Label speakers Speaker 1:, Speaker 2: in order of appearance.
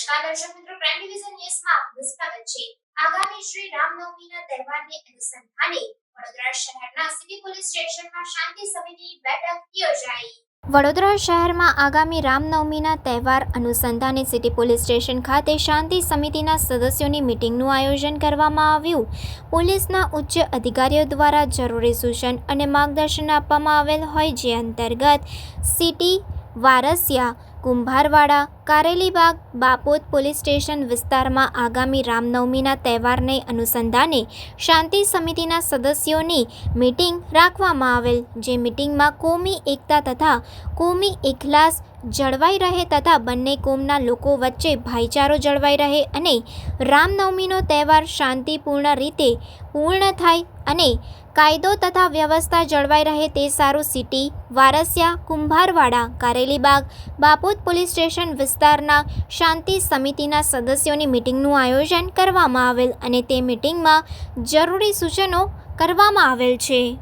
Speaker 1: દર્શક મિત્રો prime division ન્યૂઝમાં આપનું સ્વાગત છે. આગામી શ્રી રામનવમીના તહેવારને અનુસંધાને વડોદરા શહેરના સિટી પોલીસ સ્ટેશનમાં શાંતિ સમિતિની બેઠક યોજાઈ. વડોદરા શહેરમાં આગામી રામનવમીના તહેવાર અનુસંધાને સિટી પોલીસ સ્ટેશન ખાતે શાંતિ સમિતિના સદસ્યોની મિટિંગનું આયોજન કરવામાં આવ્યું. પોલીસના ઉચ્ચ અધિકારીઓ દ્વારા જરૂરી સૂચન અને માર્ગદર્શન આપવામાં આવેલ હોય જે અંતર્ગત city Varasiya Kumbharwada, Karelibaug, Bapod police station વિસ્તારમાં આગામી રામનવમીના તહેવારને અનુસંધાને શાંતિ સમિતિના સદસ્યોની મિટિંગ રાખવામાં આવેલ, જે મિટિંગમાં કોમી એકતા તથા કોમી ઇખલાસ જળવાઈ રહે તથા બંને કોમના લોકો વચ્ચે ભાઈચારો જળવાઈ રહે અને રામનવમીનો તહેવાર શાંતિપૂર્ણ રીતે પૂર્ણ થાય અને કાયદો તથા વ્યવસ્થા જળવાઈ રહે તે સારું city, Varasiya, Kumbharwada Karelibaug Bapod police station વિસ્તારના શાંતિ સમિતિના સદસ્યોની મિટિંગનું આયોજન કરવામાં આવેલ અને તે મિટિંગમાં જરૂરી સૂચનો કરવામાં આવેલ છે.